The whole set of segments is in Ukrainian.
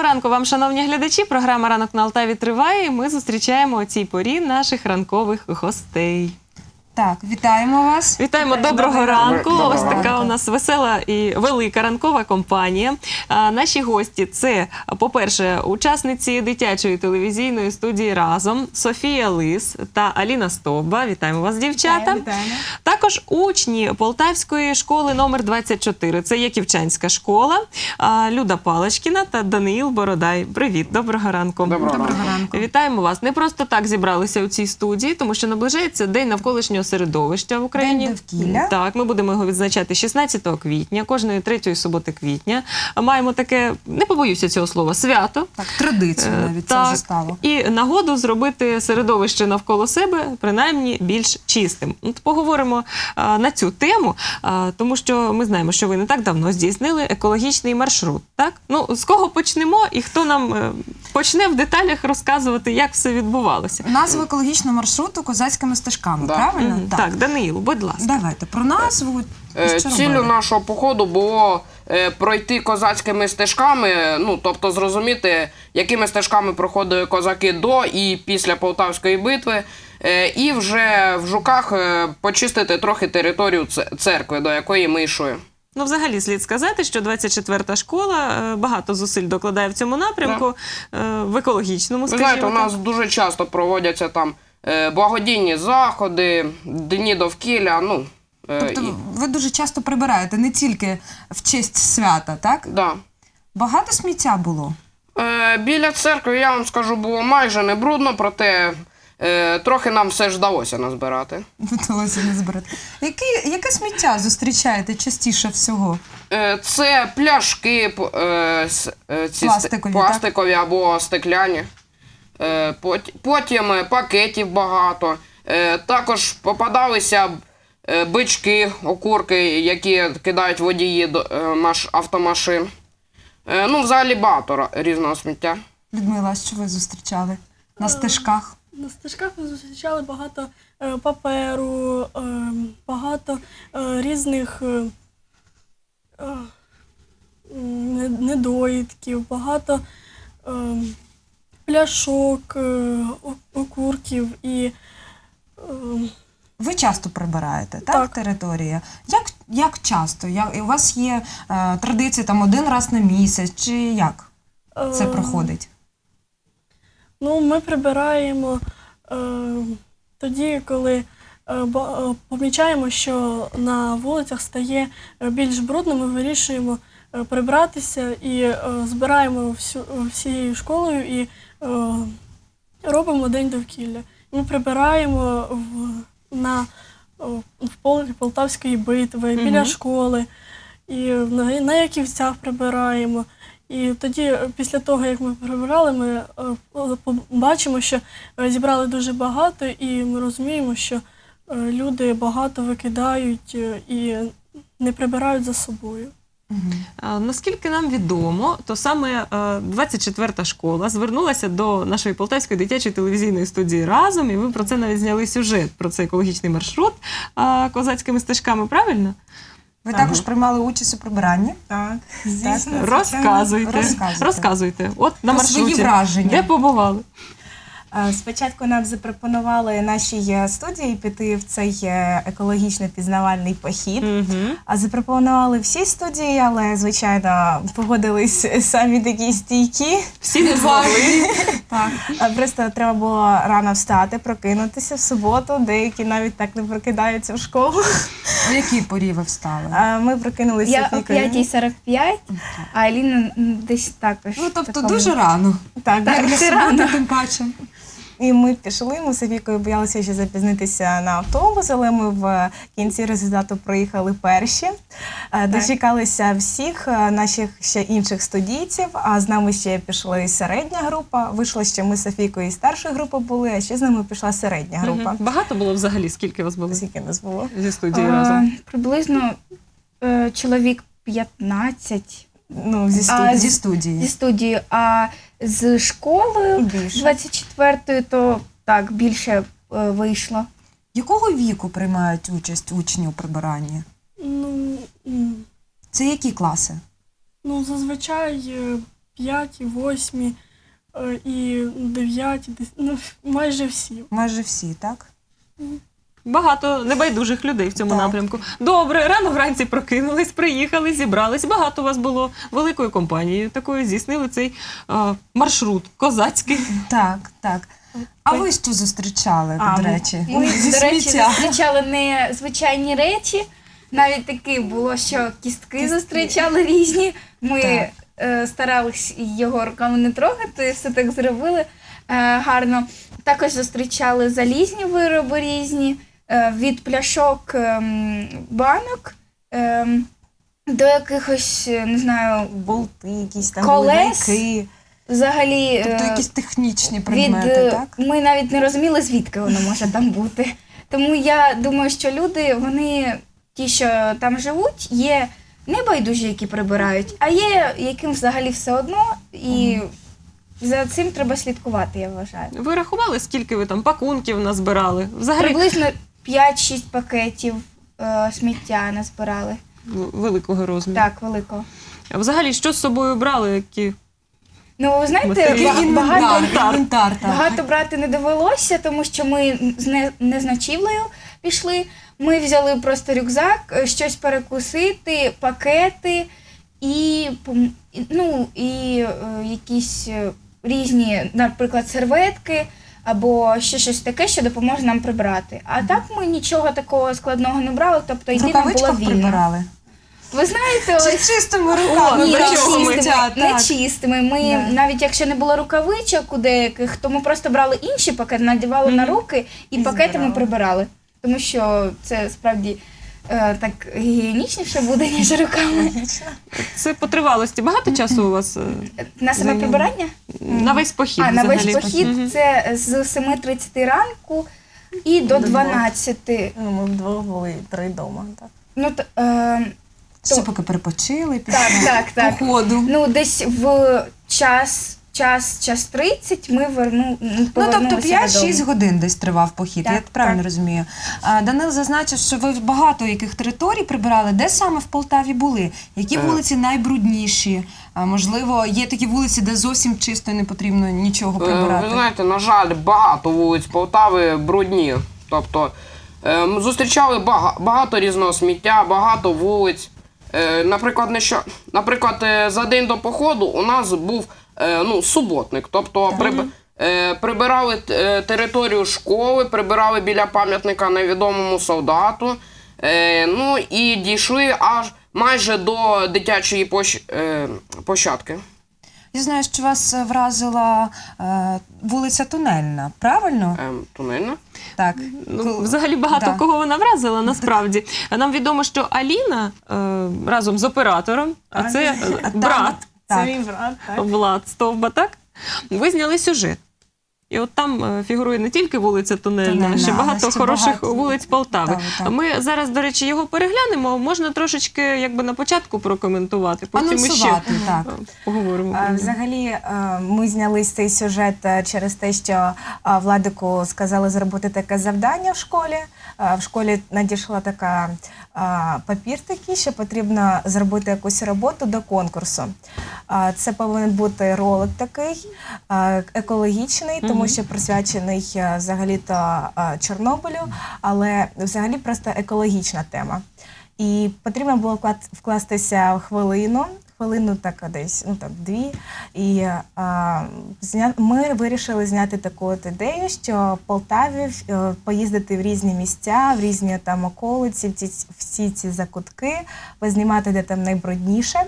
Доброго ранку вам, шановні глядачі. Програма Ранок на Алтаві триває. і Ми зустрічаємо о цій порі наших ранкових гостей. Так, вітаємо вас. Вітаємо доброго ранку. Доброго Ось така ранку. у нас весела і велика ранкова компанія. А, наші гості це, по-перше, учасниці дитячої телевізійної студії разом Софія Лис та Аліна Стовба. Вітаємо вас, дівчата. Вітаємо. Також учні Полтавської школи номер 24. Це Яківчанська школа. А, Люда Палочкіна та Даниїл Бородай. Привіт, доброго ранку. Доброго Доброго ранку. Вітаємо вас. Не просто так зібралися у цій студії, тому що наближається День навколишнього середовища в Україні. День довкілля. Так, ми будемо його відзначати 16 квітня, кожної третьої суботи квітня. Маємо таке, не побоюся цього слова, свято. Так, традицію Е, навіть це так. вже стало. І нагоду зробити середовище навколо себе принаймні більш чистим. От поговоримо а, на цю тему, а, тому що ми знаємо, що ви не так давно здійснили екологічний маршрут. Так ну з кого почнемо, і хто нам е, почне в деталях розказувати, як все відбувалося. Назву екологічного маршруту козацькими стежками, Да. правильно? Мгм. Так, Даниїл, будь ласка. Давайте про назву. Е, Що Ціллю нашого походу було е, пройти козацькими стежками, ну тобто зрозуміти, якими стежками проходили козаки до і після Полтавської битви, е, і вже в жуках почистити трохи територію церкви, до якої ми йшли. Ну, взагалі, слід сказати, що 24-та школа багато зусиль докладає в цьому напрямку, е, в екологічному, Ви скажімо знаєте, у нас так. дуже часто проводяться там благодійні заходи, дні довкілля. Ну, е, Тобто і, ви дуже часто прибираєте не тільки в честь свята, так? да. Багато сміття було. Е, біля церкви, я вам скажу, було майже не брудно, проте е, трохи нам все ж вдалося назбирати. Вдалося не збирати. Які, яке сміття зустрічаєте частіше всього? Е, це пляшки е, е, ці Пластикові, пластикові або стекляні. Е, пот- потім е, пакетів багато. Е, також попадалися бички, окурки, які кидають водії до автомашин. Ну, взагалі багато різного сміття. Людмила, що ви зустрічали на стежках? На стежках ми зустрічали багато паперу, багато різних недоїдків, багато пляшок, е, окурків і е, Ви часто прибираєте, так, Так. територія? Як, як часто? Як, у вас є е, традиція там один раз на місяць, чи як це е, проходить? Ну, ми прибираємо е, тоді, коли е, е, помічаємо, що на вулицях стає е, більш брудно, ми вирішуємо прибратися і е, збираємо всю, всією школою і робимо день довкілля. Ми прибираємо в, на, в полі Полтавської битви, біля Мгм. школи, і на, на Яківцях прибираємо. І тоді, е, після того, як ми прибирали, ми е, по- що е, зібрали дуже багато, і ми розуміємо, що е, люди багато викидають е, і не прибирають за собою. А, Наскільки нам відомо, то саме е, 24-та школа звернулася до нашої полтавської дитячої телевізійної студії разом, і ви про це навіть зняли сюжет про цей екологічний маршрут козацькими стежками, правильно? Ви Ага. також приймали участь у прибиранні? Так, Так. звісно. Розказуйте. Розказуйте. Розказуйте. От на Про свої враження. Де побували? Е, Спочатку нам запропонували нашій е, студії піти в цей е, екологічно пізнавальний похід. Угу. А запропонували всі студії, але звичайно погодились самі такі стійкі. Всі не змогли. Так. Просто треба було рано встати, прокинутися в суботу. Деякі навіть так не прокидаються в школу. У якій порі ви встали? Ми прокинулися Я о Софійкою. 5.45, а Аліна десь також. Ну, тобто такому- дуже рано. Так, Так, так. для суботи тим паче. І ми пішли. Ми з Софійкою боялися ще запізнитися на автобус, але ми в кінці результату проїхали перші. Е, Дочекалися всіх е, наших ще інших студійців. А з нами ще пішла і середня група. Вийшло, що ми з Софійкою і старша група були, а ще з нами пішла середня група. Мгм. Багато було взагалі, скільки вас було Скільки нас було? зі студії А, разом? Приблизно е, чоловік 15 Ну, зі А, студії. Зі зі студії. студії, а з школою Більше. 24-ї, то так більше е, вийшло. Якого віку приймають участь учні у прибиранні? Ну, м, Це які класи? ну зазвичай е, п'яті, восьмі е, і дев'яті, дес- ну, майже всі. Майже всі, так? Багато небайдужих людей в цьому Так. напрямку. Добре, рано вранці прокинулись, приїхали, зібрались. Багато вас було великою компанією. Такою здійснили цей е, маршрут козацький. Так, так. А ви що зустрічали, А, до речі? Ми, Зі до речі, сміття. зустрічали не звичайні речі. Навіть таке було, що кістки зустрічали різні. Ми Так. е, старались його руками не трогати, все так зробили е, гарно. Також зустрічали залізні вироби різні, е, від пляшок ем, банок ем, до якихось, е, не знаю, Болти, якісь там Колес? гайки. взагалі. Тобто е, якісь технічні предмети, е, так? Ми навіть не розуміли, звідки воно може там бути. Тому я думаю, що люди, вони, ті, що там живуть, є не байдужі, які прибирають, а є яким взагалі все одно, і за цим треба слідкувати, я вважаю. Ви рахували, скільки ви там пакунків назбирали? Взагалі Приблизно 5-6 пакетів е, сміття назбирали. в- великого розміру. Так, великого. А Взагалі, що з собою брали? Які Ну, ви знаєте, ба- багато, інвентар, інвентар, так. Багато брати не довелося, тому що ми з не, не пішли. Ми взяли просто рюкзак, е, щось перекусити, пакети і, пом- і- ну, і е, якісь е, різні, наприклад, серветки або ще щось таке, що допоможе нам прибрати. А так ми нічого такого складного не брали, тобто йти нам було вільно. прибирали? Ви знаєте, Чи ось чистими руками? ні, ми? чистими, сміття, не так. чистими. Ми Да. навіть якщо не було рукавичок у деяких, то ми просто брали інші пакети, надівали на руки і, І пакетами збирали. прибирали. Тому що це справді е, так гігієнічніше буде, ніж руками. це по тривалості багато часу у вас е, На саме Зайняло. прибирання? на весь похід? а на весь взагалі? похід це з 7.30 ранку і до До 12. Ну, ми вдвох були три вдома. Так. Ну, т- е, Ще поки перепочили так, так, так. по ходу. Ну, десь в час, час, час 30 ми верну, Ну, тобто 5-6 годин десь тривав похід, Так, я правильно так. розумію. А, Данил зазначив, що ви багато яких територій прибирали. Де саме в Полтаві були? Які Е. вулиці найбрудніші? А, можливо, є такі вулиці, де зовсім чисто і не потрібно нічого Е, прибирати. Ви знаєте, на жаль, багато вулиць Полтави брудні. Тобто е, ми зустрічали бага- багато різного сміття, багато вулиць. Е, Наприклад, не що, наприклад, е, за день до походу у нас був ну, суботник. Тобто приб, е, прибирали е, територію школи, прибирали біля пам'ятника невідомому солдату. Е, Ну і дійшли аж майже до дитячої площ, е, площадки. Я знаю, що вас е, вразила е, вулиця Тунельна, правильно? Ем, тунельна. Так. Ну, взагалі багато Да. кого вона вразила насправді. Нам відомо, що Аліна е, разом з оператором, а це е, брат Це мій брат, так. Влад Стовба, так? Ви зняли сюжет. І от там е, фігурує не тільки вулиця Тунельна, Тунельна, ще багато ще хороших багато вулиць Полтави. Полтави, так. Ми зараз, до речі, його переглянемо. Можна трошечки якби на початку прокоментувати, потім ми ще так. е, поговоримо. А. Взагалі, е, ми зняли цей сюжет через те, що Владику сказали зробити таке завдання в школі. В школі надійшла така папір такий, що потрібно зробити якусь роботу до конкурсу. Це повинен бути ролик такий екологічний, тому що присвячений е, взагалі-то Чорнобилю, але взагалі просто екологічна тема. І потрібно було вкластися в хвилину, хвилину так десь, ну так, дві. І а, ми вирішили зняти таку от ідею, що в Полтаві е, поїздити в різні місця, в різні там околиці, ці, всі ці закутки, познімати, де там найбрудніше.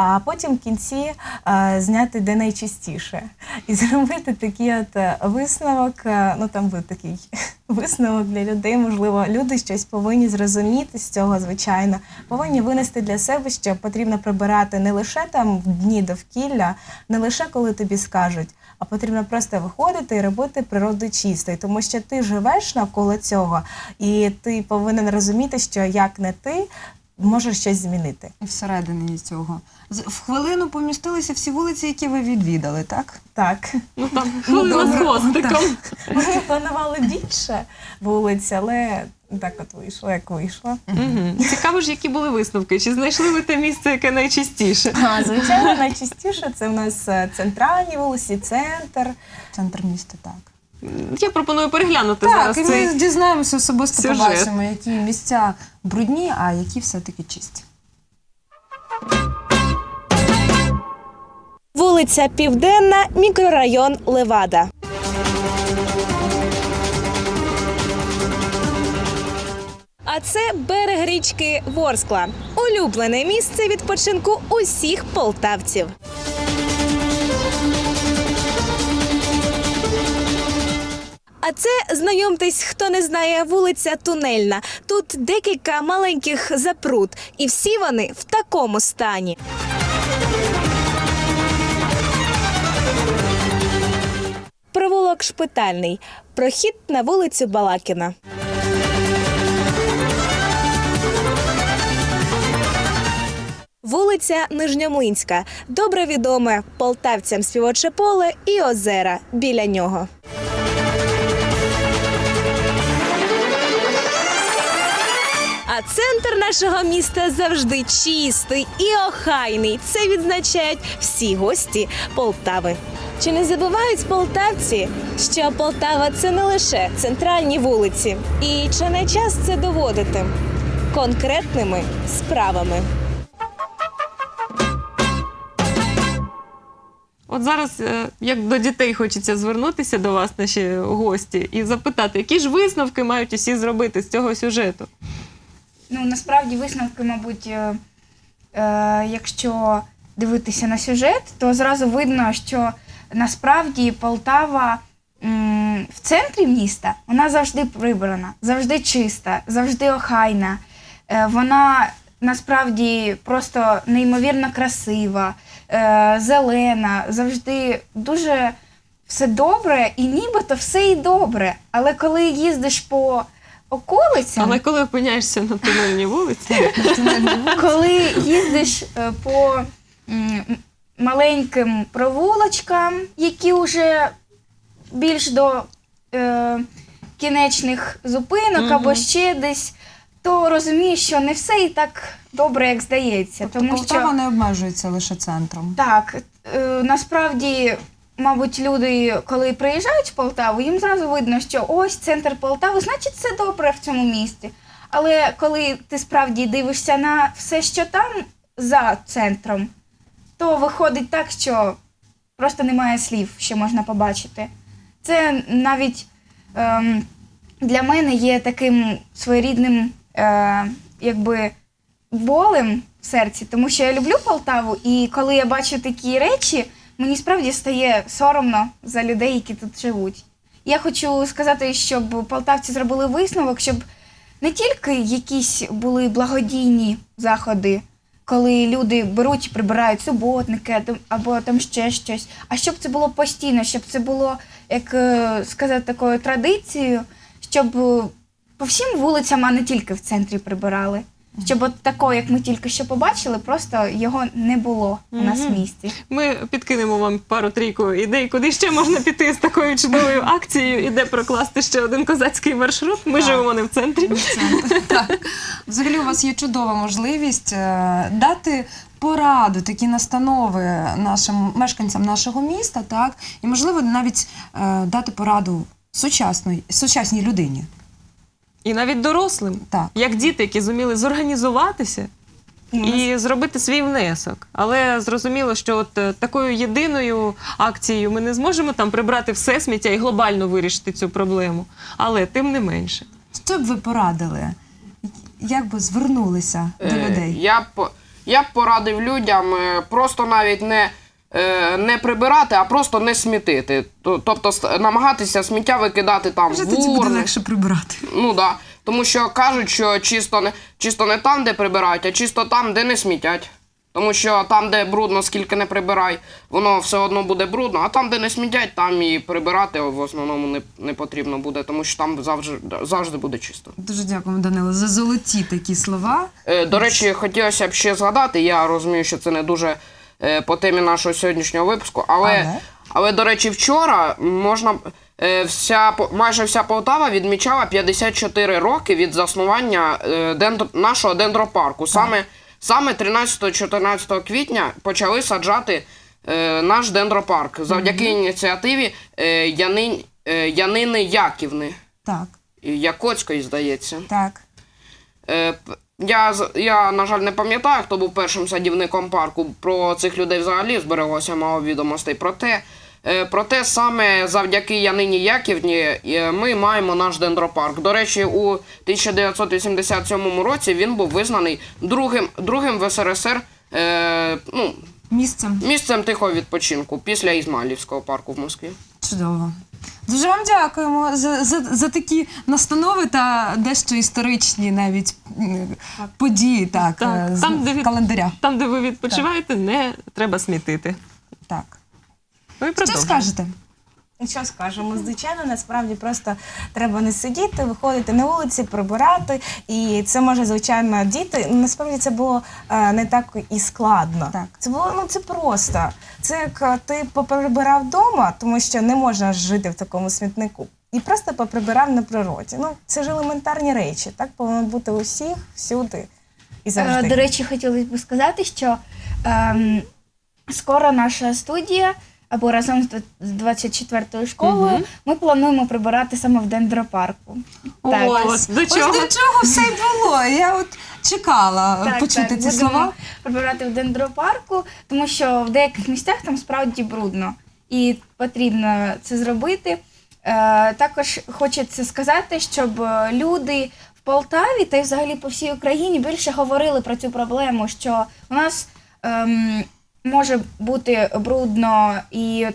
А потім в кінці е, зняти де найчистіше і зробити такий от е, висновок. е, ну там буде такий висновок для людей. Можливо, люди щось повинні зрозуміти з цього, звичайно, повинні винести для себе, що потрібно прибирати не лише там в дні довкілля, не лише коли тобі скажуть, а потрібно просто виходити і робити природу чистою, тому що ти живеш навколо цього, і ти повинен розуміти, що як не ти. Може щось змінити. І всередині цього. З- В хвилину помістилися всі вулиці, які ви відвідали, так? Так. Ну там хвилина з добре. хвостиком. Ми планували більше вулиць, але так от вийшло, як вийшло. Мгм. Цікаво ж, які були висновки. Чи знайшли ви те місце, яке найчастіше? А, звичайно, найчастіше це в нас е, центральні вулиці, центр. Центр міста, так. Я пропоную переглянути Так, зараз і цей. ми дізнаємося особисто сюжет. побачимо, які місця брудні, а які все-таки чисті. Вулиця Південна, мікрорайон Левада. А це берег річки Ворскла, улюблене місце відпочинку усіх полтавців. А це знайомтесь, хто не знає, вулиця Тунельна. Тут декілька маленьких запрут, і всі вони в такому стані. Провулок шпитальний. Прохід на вулицю Балакіна. Вулиця Нижньомлинська. Добре відоме полтавцям співоче поле і озера біля нього. Центр нашого міста завжди чистий і охайний. Це відзначають всі гості Полтави. Чи не забувають полтавці, що Полтава це не лише центральні вулиці, і чи не час це доводити конкретними справами? От зараз, е, як до дітей хочеться звернутися до вас, наші гості, і запитати, які ж висновки мають усі зробити з цього сюжету? Ну, насправді висновки, мабуть, е, е, якщо дивитися на сюжет, то зразу видно, що насправді Полтава в центрі міста вона завжди прибрана, завжди чиста, завжди охайна. Е, вона насправді просто неймовірно красива, зелена, завжди дуже все добре, і нібито все і добре. Але коли їздиш по околицям, Але коли опиняєшся на тунельній вулиці, коли їздиш е, по м, маленьким провулочкам, які вже більш до е, кінечних зупинок Мгм. або ще десь, то розумієш, що не все і так добре, як здається. Тобто тому Полтава що не обмежується лише центром. так, е, насправді. Мабуть, люди, коли приїжджають в Полтаву, їм зразу видно, що ось центр Полтави, значить, все добре в цьому місті. Але коли ти справді дивишся на все, що там за центром, то виходить так, що просто немає слів, що можна побачити. Це навіть ем, для мене є таким своєрідним е, якби болем в серці, тому що я люблю Полтаву, і коли я бачу такі речі, мені справді стає соромно за людей, які тут живуть. Я хочу сказати, щоб полтавці зробили висновок, щоб не тільки якісь були благодійні заходи, коли люди беруть, прибирають суботники або там ще щось, а щоб це було постійно, щоб це було, як е, сказати, такою традицією, щоб по всім вулицям, а не тільки в центрі прибирали. Щоб от такого, як ми тільки що побачили, просто його не було у нас в місті. ми підкинемо вам пару-трійку ідей, куди ще можна піти з такою чудовою акцією і де прокласти ще один козацький маршрут. Ми живемо не в центрі. Центр, так. Взагалі у вас є чудова можливість е, дати пораду, такі настанови нашим мешканцям нашого міста, так, і можливо навіть е, дати пораду сучасної, сучасній людині. І навіть дорослим, Так. як діти, які зуміли зорганізуватися і зробити свій внесок. Але зрозуміло, що от е, такою єдиною акцією ми не зможемо там прибрати все сміття і глобально вирішити цю проблему. Але тим не менше. Що б ви порадили? Як би звернулися до Е, людей? Я б, я б порадив людям е, просто навіть не, не прибирати, а просто не смітити. Тобто намагатися сміття викидати там Вже в тоді буде легше прибирати. Ну да. Тому що кажуть, що чисто не, чисто не там, де прибирають, а чисто там, де не смітять. Тому що там, де брудно, скільки не прибирай, воно все одно буде брудно, а там, де не смітять, там і прибирати в основному не, не потрібно буде, тому що там завжди, завжди буде чисто. Дуже дякуємо, Данило, за золоті такі слова. Е, До речі, хотілося б ще згадати, я розумію, що це не дуже е, по темі нашого сьогоднішнього випуску, але, Але? але до речі, вчора можна е, вся, майже вся Полтава відмічала 54 роки від заснування е, дендр, нашого дендропарку. Саме, саме 13-14 квітня почали саджати е, наш дендропарк завдяки ініціативі е, Янин, е, Янини Яківни. Так, Якоцької, здається. так. Я, я, на жаль, не пам'ятаю, хто був першим садівником парку. Про цих людей взагалі збереглося мало відомостей. Проте, е, проте саме завдяки Янині Яківні е, ми маємо наш дендропарк. До речі, у 1987 році він був визнаний другим, другим в СРСР е, ну, Місцем. місцем тихого відпочинку після Ізмайлівського парку в Москві. Чудово. Дуже вам дякуємо за, за, за такі настанови та дещо історичні навіть так. події так, Так, е, з там, де календаря. Там, де ви відпочиваєте, не треба смітити. Так. Ну і Що продовжуємо. Що скажемо? Звичайно, насправді просто треба не сидіти, виходити на вулиці, прибирати. І це може, звичайно, діти. Насправді це було е, не так і складно. Так. Це було ну це просто. Це як е, ти поприбирав вдома, тому що не можна жити в такому смітнику. І просто поприбирав на природі. Ну, це ж елементарні речі. Так повинно бути у всіх, всюди і завжди. Е, До речі, хотілося б сказати, що ем, скоро наша студія або разом з дв- з 24-ю школою ми плануємо прибирати саме в дендропарку. Так. Ось, до Ось чого? до чого все й було. Я от чекала Так, почути так, ці будемо слова. прибирати в дендропарку, тому що в деяких місцях там справді брудно і потрібно це зробити. Е, також хочеться сказати, щоб е, люди в Полтаві та й взагалі по всій Україні більше говорили про цю проблему, що у нас ем, може бути брудно і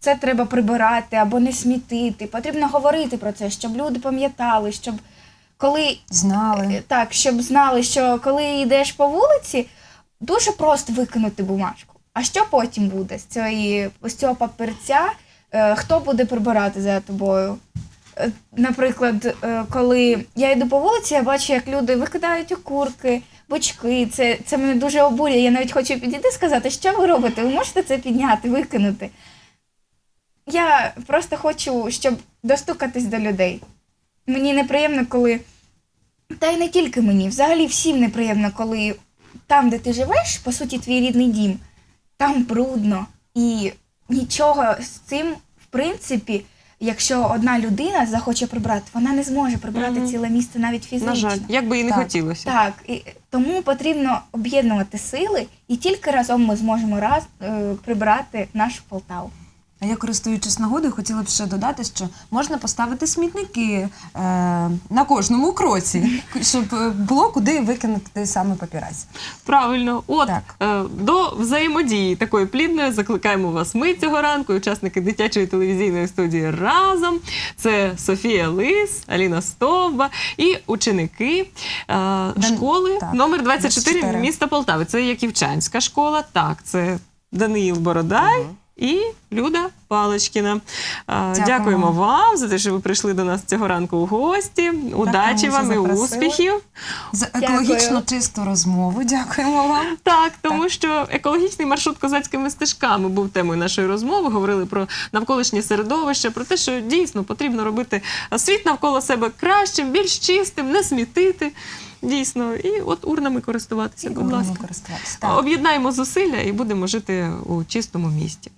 це треба прибирати або не смітити. Потрібно говорити про це, щоб люди пам'ятали, щоб коли Знали. Е, Так, щоб знали, що коли йдеш по вулиці, дуже просто викинути бумажку. А що потім буде з, цієї, з цього папірця? Е, Хто буде прибирати за тобою? Е, Наприклад, коли я йду по вулиці, я бачу, як люди викидають окурки, бочки. Це, це мене дуже обурює. Я навіть хочу підійти і сказати, що ви робите? Ви можете це підняти, викинути. Я просто хочу, щоб достукатись до людей. Мені неприємно, коли та й не тільки мені, взагалі всім неприємно, коли там, де ти живеш, по суті, твій рідний дім, там брудно. І нічого з цим, в принципі, якщо одна людина захоче прибрати, вона не зможе прибрати Мгм. ціле місце навіть фізично. На жаль, як би і не Так. хотілося. Так, і тому потрібно об'єднувати сили, і тільки разом ми зможемо раз е, прибрати нашу Полтаву. А я, користуючись нагодою, хотіла б ще додати, що можна поставити смітники е, на кожному кроці, щоб е, було куди викинути саме папірець. Правильно, от Так. е, до взаємодії такої плідної закликаємо вас. Ми цього ранку, учасники дитячої телевізійної студії разом. Це Софія Лис, Аліна Стовба і ученики е, школи так, номер 24 24. міста Полтави. Це Яківчанська школа. Так, це Даниїл Бородай. І Люда Паличкіна. Дякуємо. Дякуємо вам за те, що ви прийшли до нас цього ранку у гості. Удачі вам і запросили. успіхів. За екологічно Дякую. чисту розмову. Дякуємо вам. Так, тому що екологічний маршрут козацькими стежками був темою нашої розмови. Говорили про навколишнє середовище, про те, що дійсно потрібно робити світ навколо себе кращим, більш чистим, не смітити. Дійсно, і от урнами користуватися, будь ласка. користуватися. Так. Об'єднаємо зусилля і будемо жити у чистому місті.